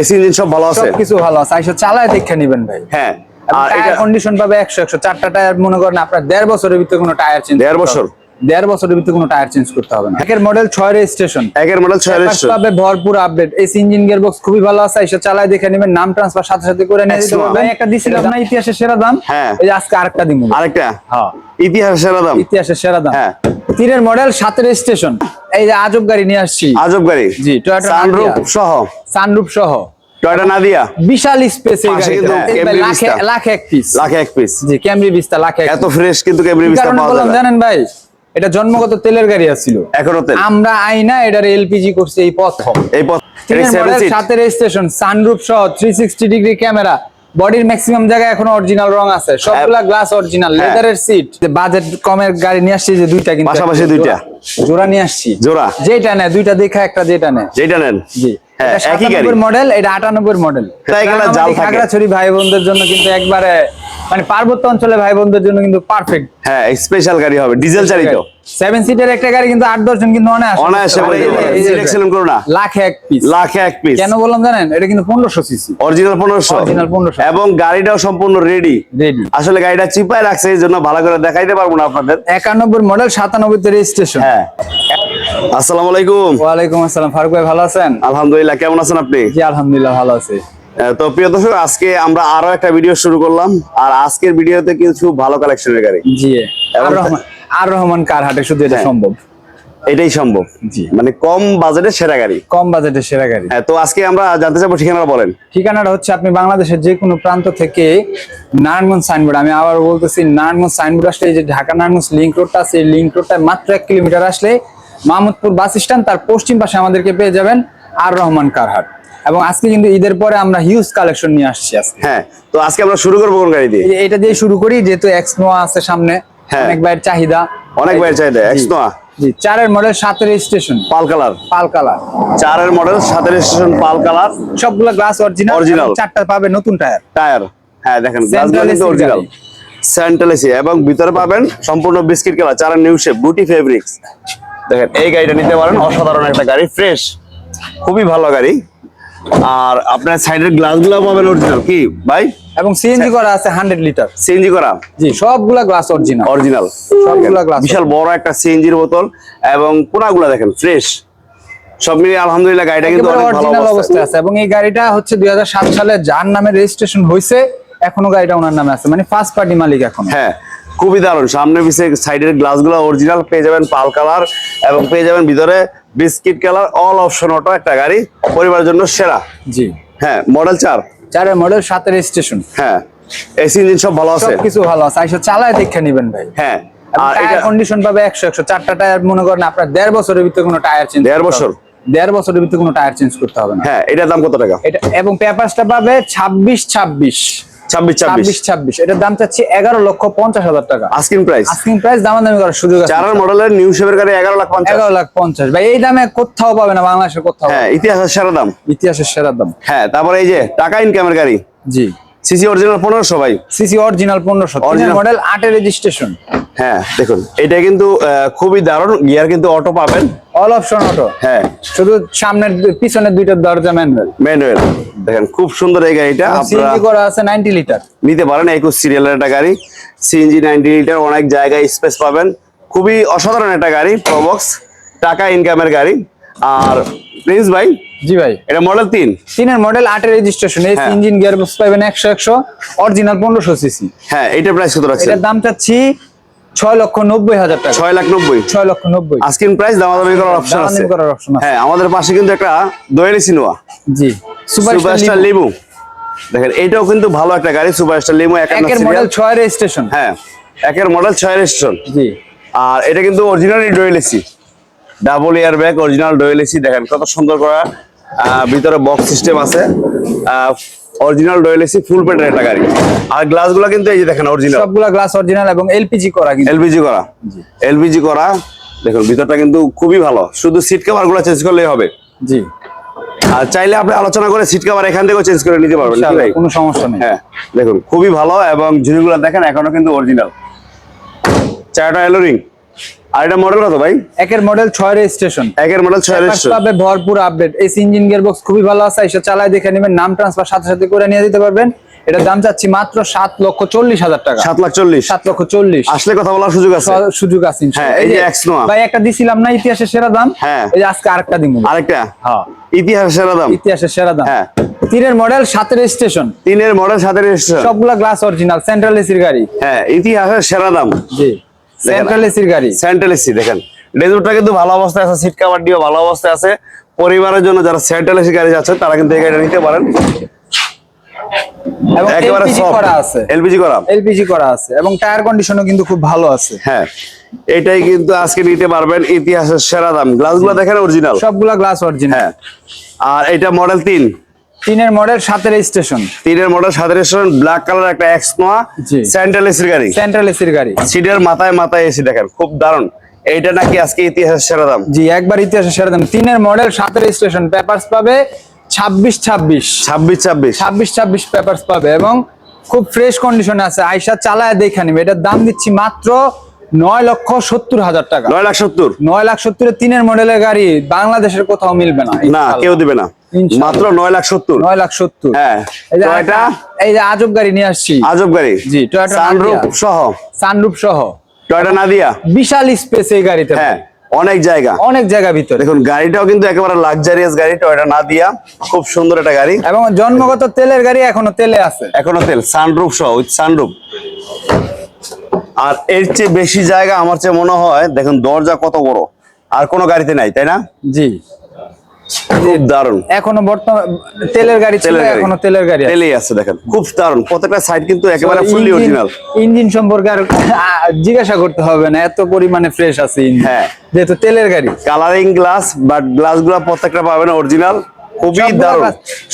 AC engine সব ভালো আছে? সবকিছু ভালো আছে। আইসা চালায় দেখে নিবেন ভাই। হ্যাঁ। আর এটা কন্ডিশন পাবে একশো একশো। চারটা টায়ার মনে করেন আপনার 1.5 বছরের ভিতরে কোনো টায়ার চেঞ্জ 1.5 বছর? দেড় বছরের ভিতরে কোনো টায়ার চেঞ্জ করতে হবে না। একের মডেল ছয় রেজিস্ট্রেশন একের মডেল ছয় রেজিস্ট্রেশন পাবে ভরপুর আপডেট এই ইঞ্জিন গিয়ার বক্স খুবই ভালো আছে এসে চালায় দেখে নেবেন নাম ট্রান্সফার সাথে সাথে করে নিয়ে দিতে পারবেন একটা দিছিলাম না ইতিহাসের সেরা দাম। হ্যাঁ। এই যে আজকে আরেকটা দিব। আরেকটা? হ্যাঁ। ইতিহাস সেরা দাম। ইতিহাসের সেরা দাম। হ্যাঁ। তিনের মডেল সাতের স্টেশন এই যে আজব গাড়ি নিয়ে আসছি। আজব গাড়ি। জি, Toyota সানরুফ সহ। সানরুফ সহ। টয়টা নাদিয়া বিশাল স্পেস এই Camry লাখে লাখে এক পিস লাখে এক পিস জি ক্যামরি বিস্তা লাখে এত ফ্রেশ কিন্তু ক্যামেরি কি বিস্তার পাওয়া যায় জানেন ভাই? এটা জন্মগত তেলের গাড়ি আছিল এখনও তেল। আমরা আইনা এটার এলপিজি করছি এই প্রথম এই পথ। সাতের স্টেশন সানরুফ সহ থ্রি সিক্সটি ডিগ্রি ক্যামেরা বডির ম্যাক্সিমাম জায়গায় এখনও অরিজিনাল রং আছে। সবগুলা গ্লাস অরিজিনাল হ্যাঁ। লেদারের সিট বাজেট কমের গাড়ি নিয়ে আসছি যে দুইটা কিন্তু পাশাপাশি দুইটা। জোড়া- নিয়ে আসছি। জোড়া। যেটা নেয় দুইটা দেখা একটা যেটা নেয়। যেটা নেন। জি। হ্যাঁ, একই গাড়ি। মডেল এটা আটানব্বই মডেল তাই গেলে জাল থাকে। খাগড়াছড়ি ভাই বোনদের জন্য কিন্তু একবারে মানে পার্বত্য অঞ্চলে ভাই বোনদের জন্য কিন্তু পারফেক্ট হ্যাঁ স্পেশাল গাড়ি হবে ডিজেল চালিত। সেভেন সিটের একটা গাড়ি কিন্তু আট দশ জন কিন্তু অনায়াসে। করো না। লাখে এক পিস লাখে এক পিস কেন বললাম জানেন? এটা কিন্তু পনেরোশো সিসি অরিজিনাল পনেরোশো। 1500 এবং গাড়িটাও সম্পূর্ণ রেডি রেডি আসলে গাড়িটা চিপায় রাখছে এই জন্য ভালো করে দেখাইতে পারব না আপনাদের। একানব্বই মডেল সাতানব্বই তে রেজিস্ট্রেশন হ্যাঁ। আসসালামু আলাইকুম। ওয়ালাইকুম আসসালাম। ফারুক ভাই ভালো আছেন? আলহামদুলিল্লাহ কেমন আছেন আপনি? জি আলহামদুলিল্লাহ ভালো আছি। তো প্রিয় দর্শক আজকে আমরা আরও একটা ভিডিও শুরু করলাম। আর আজকের ভিডিওতে কিছু ভালো কালেকশনের গাড়ি। জি। আর রহমান আর রহমান কার হাটে শুধু এটা হ্যাঁ। সম্ভব? এটাই সম্ভব। জি। মানে কম বাজেটের সেরা গাড়ি। কম বাজেটের সেরা গাড়ি। হ্যাঁ, তো আজকে আমরা জানতে চাবো ঠিকানা বলেন। ঠিকানাটা হচ্ছে আপনি বাংলাদেশের যে কোনো প্রান্ত থেকে নারায়ণগঞ্জ সাইনবোর্ড। আমি আবার বলতেছি নারায়ণগঞ্জ সাইনবোর্ড আসলে এই যে ঢাকা নারায়ণগঞ্জ লিঙ্ক রোডটা আছে এই লিঙ্ক রোডটা মাত্র এক কিলোমিটার আসলে মাহমুদপুর বাস স্ট্যান্ড তার পশ্চিম পাশে আমাদেরকে পেয়ে যাবেন আর রহমান কারহাট এবং আজকে কিন্তু ঈদের পরে আমরা হিউজ কালেকশন নিয়ে আসছি আজকে। হ্যাঁ তো আজকে আমরা শুরু করব কোন গাড়ি দিয়ে? এটা দিয়ে শুরু করি যেহেতু এক্স নোয়া আছে সামনে হ্যাঁ। অনেক ভাইয়ের চাহিদা। অনেক ভাইয়ের চাহিদা। জি। চারের মডেল সাতের station pearl colour. Pearl colour. চারের মডেল সাতের স্টেশন পাল কালার। সবগুলো গ্লাস অরিজিনাল। চারটা পাবে নতুন টায়ার টায়ার হ্যাঁ দেখেন গ্লাসগুলো কিন্তু অরিজিনাল গাড়ি। সেন্ট্রাল এসি এবং ভিতরে পাবেন সম্পূর্ণ বিস্কিট কালার চারের নিউ শেপ বুটি ফেব্রিক্স দেখেন এই গাড়িটা নিতে পারেন অসাধারণ একটা গাড়ি ফ্রেশ খুবই ভালো গাড়ি। আর আপনার সাইডের গ্লাসগুলো পাবেন অরিজিনাল কি ভাই? এবং সিএনজি করা আছে হান্ড্রেড লিটার সিএনজি করা? জি সবগুলা গ্লাস অরিজিনাল অরিজিনাল সবগুলা গ্লাস বিশাল বড় একটা সিএনজির বোতল এবং কোনাগুলো দেখেন ফ্রেশ সব মিলিয়ে আলহামদুলিল্লাহ গাড়িটা কিন্তু অনেক ভালো অরিজিনাল অবস্থায় আছে। এবং এই গাড়িটা হচ্ছে দুই হাজার সাত সালে যার নামে রেজিস্ট্রেশন হয়েছে এখনও গাড়িটা ওনার নামে আছে। মানে ফার্স্ট পার্টি মালিক এখন। হ্যাঁ খুবই দারুণ। সামনে পিছিয়ে সাইডের গ্লাসগুলো অরিজিনাল পেয়ে যাবেন পাল কালার এবং পেয়ে যাবেন ভিতরে biscuit colour all option auto একটা গাড়ি পরিবারের জন্য সেরা। জি। হ্যাঁ মডেল চার? চারের মডেল সাতের স্টেশন হ্যাঁ এসি ইঞ্জিন সব ভালো আছে? সবকিছু ভালো আছে। আইসা চালায় দেখে নিবেন ভাই। হ্যাঁ আর এটা কন্ডিশন পাবে একশো একশো। চারটা টায়ার মনে করেন আপনার দেড় বছরের ভিতরে কোনো টায়ার চেঞ্জ দেড় বছর? দেড় বছরের ভিতরে কোনো টায়ার চেঞ্জ করতে হবে না। হ্যাঁ এটার দাম কত টাকা? এটা এবং পেপারসটা পাবে ছাব্বিশ ছাব্বিশ। ছাব্বিশ ছাব্বিশ। ছাব্বিশ ছাব্বিশ। এটার দাম চাচ্ছি এগারো লক্ষ পঞ্চাশ হাজার টাকা। আস্কিং প্রাইস আস্কিং প্রাইস দামাদামি করার সুযোগ আছে। মডেলের নিউ শেপের গাড়ি এগারো লাখ পঞ্চাশ। এগারো লাখ পঞ্চাশ। ভাই এই দামে কোথাও পাবে না বাংলাদেশের কোথাও হ্যাঁ ইতিহাসের সেরা দাম। ইতিহাসের সেরা দাম। হ্যাঁ তারপরে এই যে টাকা ইনকামের গাড়ি। জি। সিসি অরিজিনাল পনেরোশো ভাই। সিসি অরিজিনাল পনেরোশো। মডেল আটের রেজিস্ট্রেশন হ্যাঁ দেখুন এটা কিন্তু খুবই দারুণ গিয়ার কিন্তু অটো পাবেন। অল অপশন অটো হ্যাঁ। শুধু সামনের পিছনের দুইটার দরজা ম্যানুয়াল ম্যানুয়াল দেখেন খুব সুন্দর এই গাড়িটা। সিএনজি করা আছে নাইনটি লিটার নিতে পারেন একুশ সিরিয়ালের একটা গাড়ি। সিএনজি নাইনটি লিটার অনেক জায়গায় স্পেস পাবেন। খুবই অসাধারণ একটা গাড়ি প্রবক্স টাকা ইনকামের গাড়ি। আর প্রিন্স ভাই জি ভাই। এটা মডেল তিন। তিনের মডেল আটের রেজিস্ট্রেশন এই হ্যাঁ। ইঞ্জিন গিয়ার বক্স পাবেন একশো একশো অরিজিনাল পনেরোশো সিসি হ্যাঁ এটা প্রাইস কত রাখছেন? এটার দাম চাচ্ছি ছয় লক্ষ নব্বই হাজার টাকা। ছয় লাখ নব্বই। ছয় লক্ষ নব্বই। প্রাইস দামাদামি করার অপশন আছে। করার হ্যাঁ আমাদের পাশে কিন্তু একটা দোয়েলি সিনোয়া। জি সুপার সুপারস্টার লিমু। দেখেন এইটাও কিন্তু ভালো একটা গাড়ি সুপারস্টার লিমু একের মডেল ছয় রেজিস্ট্রেশন হ্যাঁ একের মডেল ছয় রেজিস্ট্রেশন জি। আর এটা কিন্তু originally dual AC. Double air bag original dual AC. দেখেন কত সুন্দর করা ভিতরে বক্স সিস্টেম আছে। অরিজিনাল ডোয়েল এসি ফুল পেটের একটা গাড়ি। আর গ্লাসগুলো কিন্তু এই যে দেখেন অরিজিনাল সবগুলা গ্লাস অরিজিনাল এবং এলপিজি করা কিন্তু। এলপিজি করা। এলপিজি করা। দেখুন ভিতরটা কিন্তু খুবই ভালো। শুধু সিট কভারগুলো চেঞ্জ করলেই হবে। জি। আর চাইলে আপনি আলোচনা করে সিট কভার এখান থেকেও চেঞ্জ করে নিতে পারবেন ভাই কোনো সমস্যা নেই। হ্যাঁ দেখুন খুবই ভালো এবং ঝুড়িগুলো দেখেন এখনও কিন্তু অরিজিনাল চারটা এলোরিং আর এটা মডেল কত ভাই? একের মডেল ছয় রেজিস্ট্রেশন একের মডেল ছয় রেজিস্ট্রেশন পাবে ভরপুর update AC engine gear box খুবই ভালো আছে এসে চালায় দেখে নেবেন নাম ট্রান্সফার সাথে সাথে করে নিয়ে দিতে পারবেন। এটার দাম চাচ্ছি মাত্র সাত লক্ষ চল্লিশ হাজার টাকা। সাত লাখ চল্লিশ। সাত লক্ষ চল্লিশ। আসলে কথা বলার সুযোগ আছে। সুযোগ আছে ইনশাআল্লাহ। হ্যাঁ, এই যে। ভাই একটা দিছিলাম না ইতিহাসের সেরা দাম? হ্যাঁ। এই যে আজকে আরেকটা দিব আরেকটা? হ্যাঁ। ইতিহাস সেরা দাম। ইতিহাসের সেরা দাম। হ্যাঁ। তিনের মডেল সাতের স্টেশন তিনের মডেল সাথে রেজিস্ট্রেশন সবগুলা গ্লাস অরিজিনাল সেন্ট্রাল এসির গাড়ি। হ্যাঁ ইতিহাসের সেরা দাম। জি। সেন্ট্রাল এসির গাড়ি। সেন্ট্রাল এসি দেখেন। ডেজুরটা কিন্তু ভালো অবস্থায় আছে সিট কাভার ভালো অবস্থায় আছে। পরিবারের জন্য যারা সেন্ট্রাল এসি গাড়ি যাচ্ছে তারা কিন্তু এই গাড়িটা নিতে পারেন। একেবারে করা আছে। এলপিজি করা। এলপিজি করা আছে এবং টায়ার কন্ডিশনও কিন্তু খুব ভালো আছে। হ্যাঁ এটাই কিন্তু আজকে নিতে পারবেন ইতিহাসের সেরা দাম। গ্লাসগুলো দেখেন অরিজিনাল সবগুলা গ্লাস অরিজিনাল হ্যাঁ আর এটা মডেল তিন। তিনের মডেল সাতের স্টেশন তিনের মডেল সাতের স্টেশন ব্ল্যাক কালার একটা এক্স নোয়া সেন্ট্রাল এসির গাড়ি। সেন্ট্রাল এসির গাড়ি। সিটের মাথায় মাথায় এসি দেখেন খুব দারুণ। এইটা নাকি আজকে ইতিহাসের সেরা দাম। জি একবার ইতিহাসের সেরা দাম। তিনের মডেল সাতের স্টেশন পেপারস পাবে ছাব্বিশ ছাব্বিশ। ছাব্বিশ ছাব্বিশ। ছাব্বিশ ছাব্বিশ পেপারস পাবে এবং খুব ফ্রেশ কন্ডিশনে আছে। আয়সা চালায় দেখে নিবে। এটার দাম দিচ্ছি মাত্র নয় লক্ষ সত্তর হাজার টাকা। নয় লাখ সত্তর? নয় লাখ সত্তরের তিনের মডেলের গাড়ি বাংলাদেশের কোথাও মিলবে না। না কেউ দিবে না। মাত্র নয় লাখ সত্তর। নয় লাখ সত্তর। হ্যাঁ। এই যে এটা? এই যে আজব গাড়ি নিয়ে আসছি। আজব গাড়ি? জি, Toyota সানরুফ সহ? সানরুফ সহ। টয়টা নাদিয়া বিশাল স্পেস এই গাড়িতে। হ্যাঁ অনেক জায়গা। অনেক জায়গা ভিতরে। দেখুন গাড়িটাও কিন্তু একেবারে লাক্সারিয়াস গাড়ি টয়টা না দিয়া খুব সুন্দর একটা গাড়ি। এবং জন্মগত তেলের গাড়ি এখনও তেলে আছে। এখনও তেল সানরুফ সহ উইথ সানরুফ আর এর চেয়ে বেশি জায়গা আমার চেয়ে মনে হয় দেখুন দরজা কত বড়। আর কোনো গাড়িতে নাই তাই না? জি। খুব দারুণ। এখনও বর্তমান তেলের গাড়ি ছিল। এখনও তেলের গাড়ি আছে। তেলেই আছে দেখেন খুব দারুণ। প্রত্যেকটা সাইড কিন্তু একেবারে ফুললি অরিজিনাল ইঞ্জিন সম্পর্কে আর জিজ্ঞাসা করতে হবে না এত পরিমাণে ফ্রেশ আছে হ্যাঁ। যেহেতু তেলের গাড়ি। কালারিং গ্লাস বাট গ্লাসগুলা প্রত্যেকটা পাবেন অরিজিনাল খুবই দারুণ।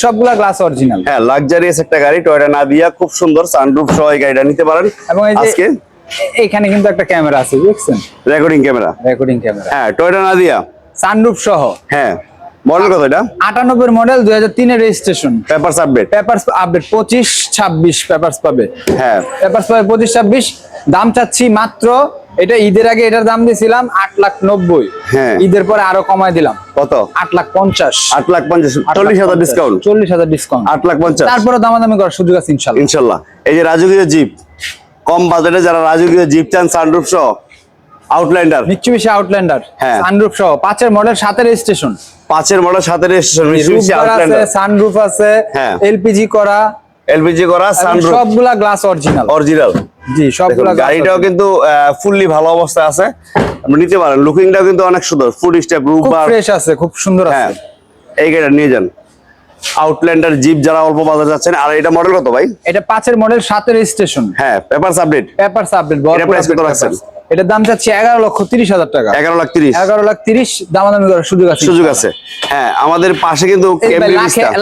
সবগুলা গ্লাস অরিজিনাল হ্যাঁ লাক্সারিয়াস একটা গাড়ি টয়টা নাদিয়া খুব সুন্দর সানরুফ সহ এই গাড়িটা নিতে পারেন। এবং আজকে এখানে কিন্তু একটা ক্যামেরা আছে দেখছেন? Recording camera. Recording camera. হ্যাঁ টয়টা নাদিয়া সানরুফ সহ। হ্যাঁ। মডেল কত এটা? আটানব্বই মডেল দুই হাজার তিনের registration paper update papers update পঁচিশ ছাব্বিশ পেপারস পাবে। হ্যাঁ। পেপারস পাবে পঁচিশ ছাব্বিশ দাম চাচ্ছি মাত্র এটা ঈদের আগে এটার দাম দিয়েছিলাম আট লাখ নব্বই। হ্যাঁ। ঈদের পরে আরও কমায় দিলাম। কত? আট লাখ পঞ্চাশ। আট লাখ পঞ্চাশ চল্লিশ হাজার ডিসকাউন্ট চল্লিশ হাজার ডিসকাউন্ট আট লাখ পঞ্চাশ। তারপরে দামাদামি করার সুযোগ আছে ইনশাল্লাহ। ইনশাল্লাহ। এই যে রাজকীয় জিপ কম বাজেটে যারা রাজকীয় জিপ চান সানরুফ সহ আউটল্যান্ডার মিচুবিশি আউটল্যান্ডার হ্যাঁ। সানরুফ সহ পাঁচের মডেল সাতের রেজিস্ট্রেশন পাঁচের মডেল আছে সানরুফ আছে হ্যাঁ। এলপিজি করা। এলপিজি করা সানরুফ সবগুলা গ্লাস অরিজিনাল অরিজিনাল জি সবগুলা গাড়িটাও। কিন্তু ফুললি ভালো অবস্থায় আছে। আপনি নিতে পারেন। লুকিংটাও কিন্তু অনেক সুন্দর। ফুড স্টেপ রুফ খুব বার ফ্রেশ আছে খুব সুন্দর হ্যাঁ। আছে। এই গাড়িটা নিয়ে যান। আউটল্যান্ডার জিপ যারা অল্প বাজার যাচ্ছেন আর এটা মডেল কত ভাই? এটা পাঁচের মডেল সাতের স্টেশন হ্যাঁ পেপার আপডেট পেপার আপডেট এটা প্রাইস কত রাখছেন? এটার দাম যাচ্ছে এগারো লক্ষ তিরিশ হাজার টাকা। এগারো লাখ তিরিশ। এগারো লাখ তিরিশ দামাদামি করার সুযোগ আছে। সুযোগ আছে। হ্যাঁ আমাদের পাশে কিন্তু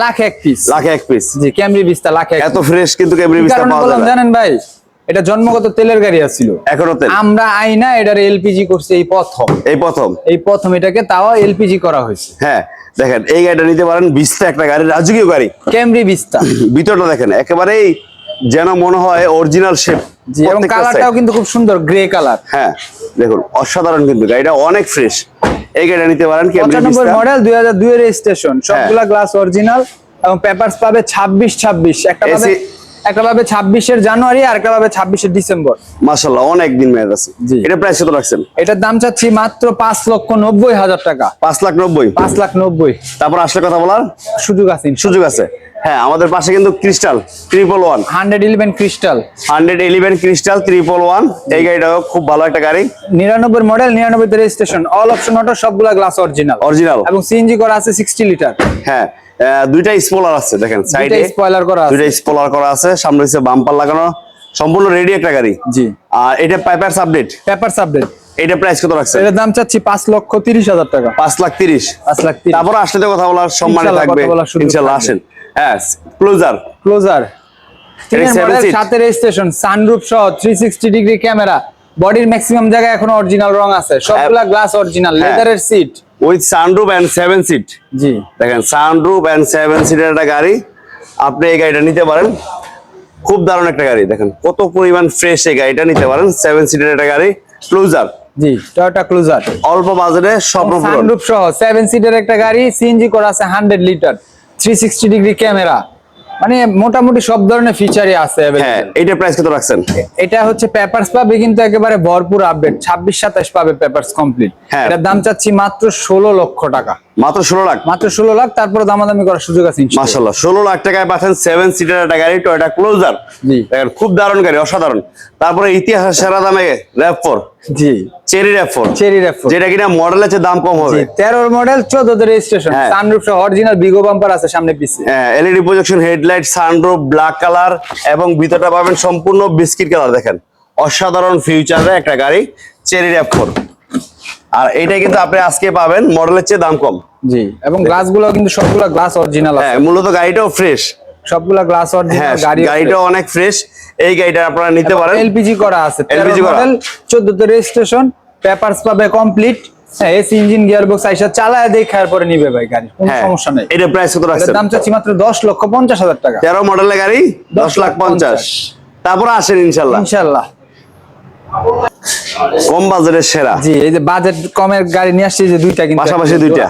লাখে এক পিস লাখে এক পিস জি ক্যামরি বিস্তা লাখে এক এত ফ্রেশ কিন্তু ক্যামরি বিস্তা পাওয়া যায় জানেন ভাই? এটা জন্মগত তেলের গাড়ি আছিল এখনও তেল? আমরা আইনা এটার এলপিজি করছি এই প্রথম। এই প্রথম? এই প্রথম এটাকে তাও এলপিজি করা হয়েছে। হ্যাঁ দেখেন এই গাড়িটা নিতে পারেন বিস্তা একটা গাড়ি রাজকীয় গাড়ি। ক্যামরি বিস্তা ভিতরটা দেখেন একেবারেই যেন মনে হয় অরিজিনাল শেপ এবং কালারটাও কিন্তু খুব সুন্দর গ্রে কালার হ্যাঁ দেখুন অসাধারণ কিন্তু গাড়িটা অনেক ফ্রেশ এই গাড়িটা নিতে পারেন ক্যামরি ভিস্তা মডেল দুই হাজার দুই এর স্টেশন হ্যাঁ। সবগুলা গ্লাস অরিজিনাল এবং পেপারস পাবে ছাব্বিশ ছাব্বিশ একটা পাবে একটা পাবে ছাব্বিশের জানুয়ারি আর একটা পাবে ছাব্বিশের ডিসেম্বর। অনেক দিন মেয়াদ আছে। এটা প্রাইস কত রাখছেন? এটার দাম চাচ্ছি মাত্র পাঁচ লক্ষ নব্বই হাজার টাকা। পাঁচ লাখ নব্বই? পাঁচ লাখ নব্বই। তারপর আসলে কথা বলার? সুযোগ আছে সুযোগ আছে। হ্যাঁ আমাদের পাশে কিন্তু crystal triple one hundred eleven crystal. Hundred eleven crystal triple one এই গাড়িটাও খুব ভালো একটা গাড়ি। নিরানব্বই মডেল নিরানব্বই রেজিস্ট্রেশন অল অপশন অটো সবগুলা গ্লাস অরিজিনাল অরিজিনাল এবং সিএনজি করা আছে সিক্সটি লিটার হ্যাঁ দুইটা স্পলার আছে দেখেন সাইডে স্পয়লার করা আছে। দুইটা স্পলার করা আছে সামনে হচ্ছে বাম্পার লাগানো সম্পূর্ণ রেডি একটা গাড়ি। জি। আর এটা পাইপার আপডেট পেপারস আপডেট এটা প্রাইস কত এটার দাম চাচ্ছি পাঁচ লক্ষ তিরিশ হাজার টাকা। পাঁচ লাখ তিরিশ। পাঁচ লাখ তিরিশ। তারপর আসলে কথা বলার সম্মানে থাকবে। ইনশাল্লাহ আসেন। হ্যাঁ ক্লোজার ক্লোজার? সাথে রেজিস্ট্রেশন সানরুফ সহ থ্রি সিক্সটি ডিগ্রি ক্যামেরা বডির ম্যাক্সিমাম জায়গায় এখনও অরিজিনাল রং আছে। সবগুলা গ্লাস অরিজিনাল হ্যাঁ। লেদারের seat with sunroof and seven seat জি। দেখেন সানরুফ অ্যান্ড সেভেন সিটের একটা গাড়ি। আপনি এই গাড়িটা নিতে পারেন। খুব দারুণ একটা গাড়ি। দেখেন কত পরিমাণ ফ্রেশ এই গাড়িটা নিতে পারেন। সেভেন সিটের একটা গাড়ি। ক্লোজার জি টয়োটা ক্লুজার অল্প বাজারে স্বপ্ন পূরণ সানরুফ সহ সেভেন সিটের একটা গাড়ি। সিএনজি করা আছে hundred litre three sixty degree camera মানে মোটামুটি সব ধরনের ফিচারই আছে হ্যাঁ এটা প্রাইস কত রাখছেন? এটা হচ্ছে পেপারস পাবে কিন্তু একেবারে ভরপুর আপডেট ছাব্বিশ সাতাশ পাবে পেপারস কমপ্লিট হ্যাঁ। এটার দাম চাচ্ছি মাত্র ষোলো লক্ষ টাকা। মাত্র ষোলো লাখ। মাত্র ষোলো লাখ তারপরে দামাদামি করার সুযোগ আছে। মাসাল্লাহ ষোলো লাখ টাকায় পাচ্ছেন সেভেন সিটার একটা গাড়ি টয়টা ক্লোজার। খুব দারুণ গাড়ি অসাধারণ। তারপরে ইতিহাসের সেরা দামে র্যাপ ফোর জি। চেরি র্যাপ ফোর চেরি যেটা কিনা মডেলের চেয়ে দাম কম হবে। তেরোর মডেল চোদ্দ রেজিস্ট্রেশন। সানরুফ সহ অরিজিনাল বিগো বাম্পার আছে সামনে পিছে LED projection headlight sunroof black colour এবং ভিতরটা পাবেন সম্পূর্ণ বিস্কিট কালার দেখেন। অসাধারণ ফিউচারের একটা গাড়ি চেরি র্যাপ ফোর আর এইটা কিন্তু আপনি আজকে পাবেন মডেলের চেয়ে দাম কম। জি এবং গ্লাসগুলো কিন্তু সবগুলা গ্লাস অরিজিনাল হ্যাঁ মূলত গাড়িটাও ফ্রেশ সবগুলা গ্লাস হ্যাঁ অরিজিনাল গাড়ি গাড়িটাও অনেক ফ্রেশ এই গাড়িটা আপনারা নিতে পারেন। এলপিজি করা আছে করা। মডেল চোদ্দ রেজিস্ট্রেশন পেপারস পাবে কমপ্লিট হ্যাঁ এসি ইঞ্জিন গিয়ার বক্স আইসা চালায় দেখার পরে নিবে ভাই গাড়ি কোনো হ্যাঁ সমস্যা নেই। এটা প্রাইস কত রাখছেন? দাম চাচ্ছি মাত্র দশ লক্ষ পঞ্চাশ হাজার টাকা। তেরো মডেলের গাড়ি দশ লাখ পঞ্চাশ। তারপরে আসেন ইনশাল্লাহ। ইনশাল্লাহ। কম বাজারের সেরা। জি এই যে বাজেট কমের গাড়ি নিয়ে আসছি যে দুইটা কিন্তু পাশাপাশি দুইটা।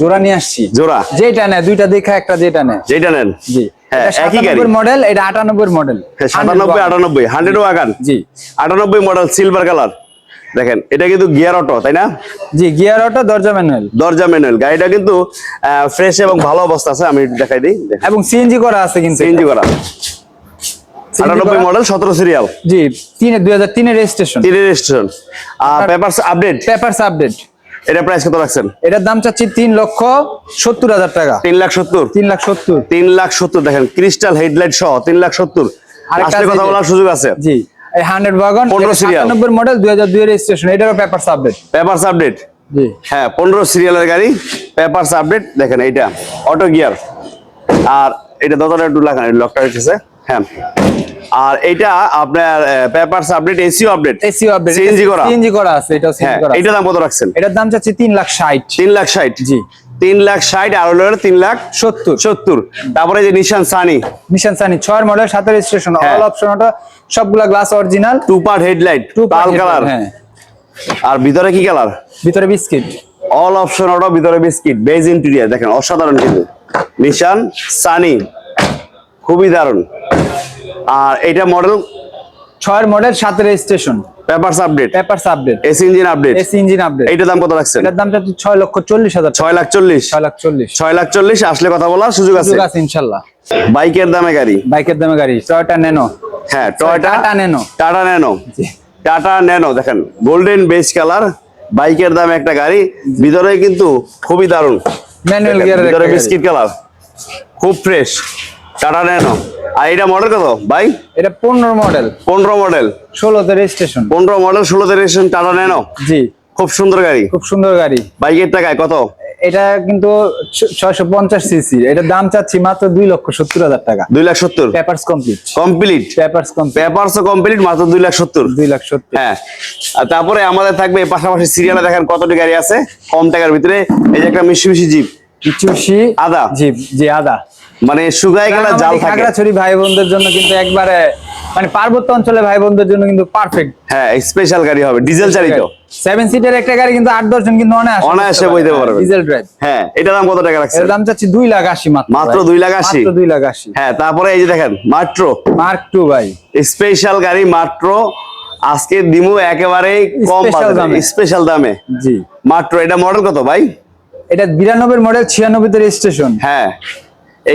জোড়া- নিয়ে আসছি। জোড়া। যেটা নেয় দুইটা দেখা একটা যেটা নেয়। যেটা নেন? জি। একই গাড়ি। মডেল এটা জি। সিলভার কালার দেখেন এটা কিন্তু গিয়ার অটো তাই না? জি গিয়ার অটো দরজা ম্যানুয়াল দরজা ম্যানুয়াল গাড়িটা কিন্তু ফ্রেশ এবং ভালো অবস্থা আছে আমি দেখাই দিই। এবং সিএনজি করা আছে কিন্তু সিএনজি করা। মডেল সিরিয়াল জি তিনে দুই হাজার তিনের রেজিস্ট্রেশন তিনের রেজিস্ট্রেশন আর পেপারস আপডেট পেপারস আপডেট এটা প্রাইস কত রাখছেন? এটার দাম চাচ্ছি তিন লক্ষ সত্তর হাজার টাকা। তিন লাখ সত্তর? তিন লাখ সত্তর। তিন লাখ সত্তর দেখেন ক্রিস্টাল হেডলাইট সহ তিন লাখ সত্তর। আরেকটা কথা বলার সুযোগ আছে। জি এই হান্ড্রেড ওয়াগন 15 serial। সাতানব্বই মডেল দুই হাজার দুই রেজিস্ট্রেশন এটারও পেপারস আপডেট পেপারস আপডেট জি। হ্যাঁ পনেরো সিরিয়ালের গাড়ি পেপারস আপডেট দেখেন এইটা অটো গিয়ার আর এটা দরজাটা একটু লাগান লকটা রেখেছে হ্যাঁ। আর এটা আপনার পেপারস আপডেট এসিও আপডেট এসি আপডেট সিএনজি করা। সিএনজি করা আছে হ্যাঁ সিএনজি করা এটা দাম কত রাখছেন? এটার দাম চাচ্ছি তিন লাখ ষাট। তিন লাখ ষাট? জি। তিন লাখ ষাট আর হলো তিন লাখ সত্তর। সত্তর। তারপরে যে নিশান সানি মিশন সানি ছয় মডেল সাথে রেজিস্ট্রেশন হ্যাঁ। অল অপশন ওটা সবগুলা glass original two part headlight two লাল কালার হ্যাঁ। আর ভিতরে কি কালার ভিতরে বিস্কিট। অল অপশন ওটা ভিতরে বিস্কিট। বেজ ইন্টেরিয়ার দেখেন অসাধারণ কিন্তু। নিশান সানি খুবই দারুণ। আর এটা মডেল ছয়ের মডেল সাথে registration papers update papers update AC engine update AC engine update এইটার দাম কত রাখছেন? এটার দাম চাচ্ছি ছয় লক্ষ চল্লিশ হাজার টাকা। ছয় লাখ চল্লিশ? ছয় লাখ চল্লিশ। ছয় লাখ চল্লিশ আসলে কথা বলার সুযোগ আছে? সুযোগ আছে ইনশাল্লাহ। বাইকের দামে গাড়ি? বাইকের দামে গাড়ি টয়োটা ন্যানো হ্যাঁ Toyota Tata Nano Tata Nano. Tata Nano দেখেন গোল্ডেন বেস কালার বাইকের দামে একটা গাড়ি ভিতরে কিন্তু খুবই দারুণ। ম্যানুয়াল গিয়ারের ভিতরে বিস্কিট কালার খুব ফ্রেশ টাটা ন্যানো আর এটা মডেল কত ভাই? এটা পনেরো মডেল পনেরো মডেল ষোলোতে রেজিস্ট্রেশন পনেরো মডেল ষোলোতে রেজিস্ট্রেশন টাটা ন্যানো? জি। খুব সুন্দর গাড়ি। খুব সুন্দর গাড়ি। বাইকের টাকায় কত? এটা কিন্তু ছয়শো পঞ্চাশ সিসি এটার দাম চাচ্ছি মাত্র দুই লক্ষ সত্তর হাজার টাকা। দুই লাখ সত্তর? Papers complete complete papers complete papers complete মাত্র দুই লাখ সত্তর? দুই লাখ সত্তর। হ্যাঁ। আর তারপরে আমাদের থাকবে পাশাপাশি সিরিয়ালে দেখেন কতটি গাড়ি আছে। কম টাকার ভিতরে। এই যে একটা মিশি মিশি জিপ চুষি আদা। জি জি আদা। মানে শুকায় গেলে জাল থাকে। খাগড়াছড়ি ভাই বোনদের জন্য কিন্তু একবারে মানে পার্বত্য অঞ্চলে ভাই বোনদের জন্য কিন্তু পারফেক্ট হ্যাঁ স্পেশাল গাড়ি হবে ডিজেল চালিত। সেভেন সিটের একটা গাড়ি কিন্তু আট দশ জন কিন্তু অনায়াসে অনায়াসে বইতে পারবে। ডিজেল ড্রাইভ হ্যাঁ এটা দাম কত টাকা রাখছে এর দাম চাচ্ছি দুই লাখ আশি মাত্র মাত্র। দুই লাখ আশি? মাত্র দুই লাখ আশি। হ্যাঁ তারপরে এই যে দেখেন মাত্র। মার্ক টু ভাই। স্পেশাল গাড়ি মাত্র। আজকে দিমু একেবারে কম দামে। স্পেশাল দামে। জি। মাত্র এটা মডেল কত ভাই? এটা বিরানব্বই মডেল ছিয়ানব্বইতে রেজিস্ট্রেশন হ্যাঁ।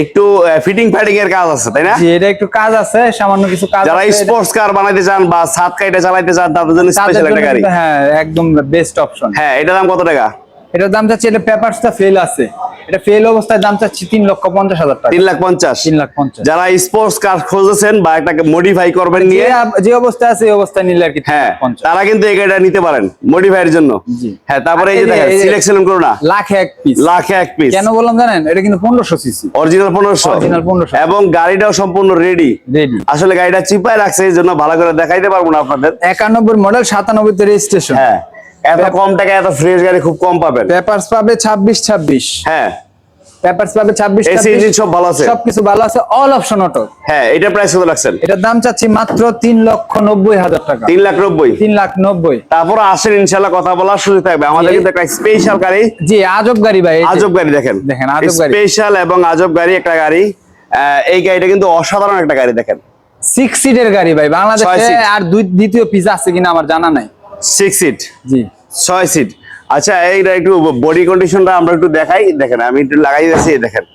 একটু ফিটিং ফাইটিং এর কাজ আছে তাই না? জি এটা একটু কাজ আছে সামান্য কিছু কাজ যারা স্পোর্টস কার বানাইতে চান বা সাত কাইটা চালাইতে চান তাদের জন্য স্পেশাল একটা গাড়ি। হ্যাঁ একদম বেস্ট অপশন হ্যাঁ এটার দাম কত টাকা? এটার দাম চাচ্ছি এটা পেপারসটা ফেল আছে। এটা ফেল অবস্থায় দাম চাচ্ছি তিন লক্ষ পঞ্চাশ হাজার টাকা। তিন লাখ পঞ্চাশ। তিন লাখ পঞ্চাশ। যারা স্পোর্টস কার খুঁজেছেন বা একটা মডিফাই করবেন নিয়ে যে অবস্থায় আছে এই অবস্থায় নিলে আর কি হ্যাঁ তারা কিন্তু এই গাড়িটা নিতে পারেন মডিফাইয়ের জন্য। জি। হ্যাঁ তারপরে এই যে দেখেন সিলেকশন করো না। লাখে এক পিস লাখে এক পিস কেন বললাম জানেন? এটা কিন্তু পনেরোশো সিসি অরিজিনাল পনেরোশো। Original 1500 এবং গাড়িটাও সম্পূর্ণ রেডি রেডি আসলে গাড়িটা চিপায় রাখছে এই জন্য ভালো করে দেখাইতে পারব না আপনাদের। একানব্বই মডেল সাতানব্বইতে রেজিস্ট্রেশন হ্যাঁ। এত কম টাকায় এত ফ্রেশ গাড়ি খুব কম পাবেন। পেপারস পাবে ছাব্বিশ ছাব্বিশ। হ্যাঁ। পেপারস পাবে ছাব্বিশ এসি ইঞ্জিন সব ভালো আছে। সবকিছু ভালো আছে অল অপশন অটো হ্যাঁ এটা প্রাইস কত রাখছেন? এটার দাম চাচ্ছি মাত্র তিন লক্ষ নব্বই হাজার টাকা। তিন লাখ নব্বই? তিন লাখ নব্বই। তারপর আসেন ইনশাল্লাহ কথা বলার সুযোগ থাকবে। আমাদের কিন্তু একটা স্পেশাল গাড়ি। জি আজব গাড়ি ভাই আজব গাড়ি দেখেন। দেখেন, আজব গাড়ি। স্পেশাল এবং আজব গাড়ি একটা গাড়ি। এই গাড়িটা কিন্তু অসাধারণ একটা গাড়ি দেখেন। সিক্স সিটের গাড়ি ভাই বাংলাদেশে আর দুই দ্বিতীয় পিজা আছে কিনা আমার জানা নাই। সিক্স সিট জি। ছয় সিট আচ্ছা এইটা একটু বডি কন্ডিশনটা আমরা একটু দেখাই। দেখেন আমি একটু লাগাই দিয়েছি দেখেন।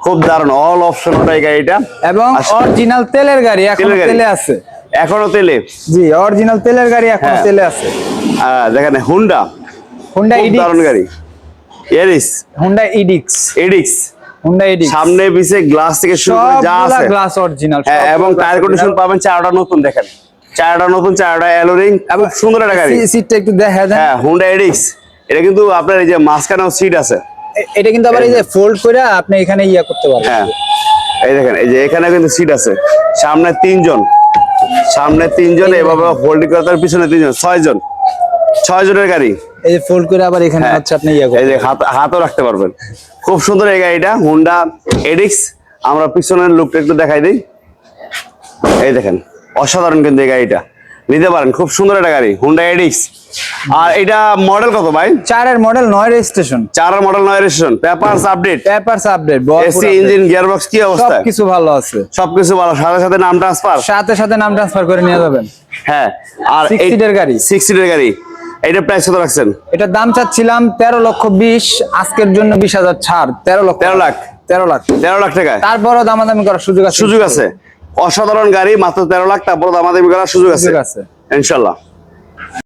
খুব দারুণ অল অপশন ওটা এই গাড়িটা। এবং আচ্ছা। অরিজিনাল তেলের গাড়ি এখন তেলে আছে। এখনও তেলে? জি অরিজিনাল তেলের গাড়ি এখন হ্যাঁ। তেলে আছে। দেখেন হুন্ডা হুন্ডা খুব দারুণ গাড়ি। এরিস হুন্ডা ইডিক্স এডিক্স হুন্ডা ইডিক্স সামনে পিছে গ্লাস থেকে শুরু করে যা আছে। গ্লাস অরিজিনাল হ্যাঁ, এবং টায়ার কন্ডিশন পাবেন চারটা নতুন দেখেন। চারটা নতুন চারটা অ্যালোরিং খুব সুন্দর একটা গাড়ি। সিটটা একটু দেখা যায় হ্যাঁ হুন্ডা এডিক্স এটা কিন্তু আপনার এই যে মাঝখানেও সিট আছে। এটা কিন্তু আবার এই যে ফোল্ড করে আপনি এখানে ইয়া করতে পারবেন। হ্যাঁ এই দেখেন এই যে এখানে কিন্তু সিট আছে। সামনে তিনজন। সামনে তিনজন এভাবে হোল্ডিং করার পিছনে তিনজন ছয় জন ছয় জনের গাড়ি। এই যে ফোল্ড করে আবার এখানে। হচ্ছে আপনি ইয়া এই যে হাতও রাখতে পারবেন। খুব সুন্দর এই গাড়িটা হুন্ডা এডিক্স আমরা পিছনের লুকটা একটু দেখাই দিই। এই দেখেন অসাধারণ কিন্তু এই গাড়িটা। নিতে পারেন খুব সুন্দর একটা গাড়ি হুন্ডা এডিক্স আর এটা মডেল কত ভাই? চারের মডেল নয় রেজিস্ট্রেশন চার মডেল নয় registration papers update papers update AC engine gearbox কি অবস্থা? সবকিছু ভালো আছে। সবকিছু ভালো সাথে সাথে নাম ট্রান্সফার সাথে সাথে নাম ট্রান্সফার করে নিয়ে যাবেন। হ্যাঁ আর Six seat এর গাড়ি। সিক্স সিটের গাড়ি এটা প্রাইস কত রাখছেন? এটার দাম চাচ্ছিলাম তেরো লক্ষ বিশ আজকের জন্য বিশ হাজার ছাড় তেরো লক্ষ। 13 লাখ? তেরো লাখ। তেরো লাখ টাকা তারপরও দামাদামি করার সুযোগ আছে। সুযোগ আছে। অসাধারণ গাড়ি মাত্র তেরো লাখ তারপর দামাদামি করার সুযোগ আছে। সুযোগ আছে। ইনশাল্লাহ।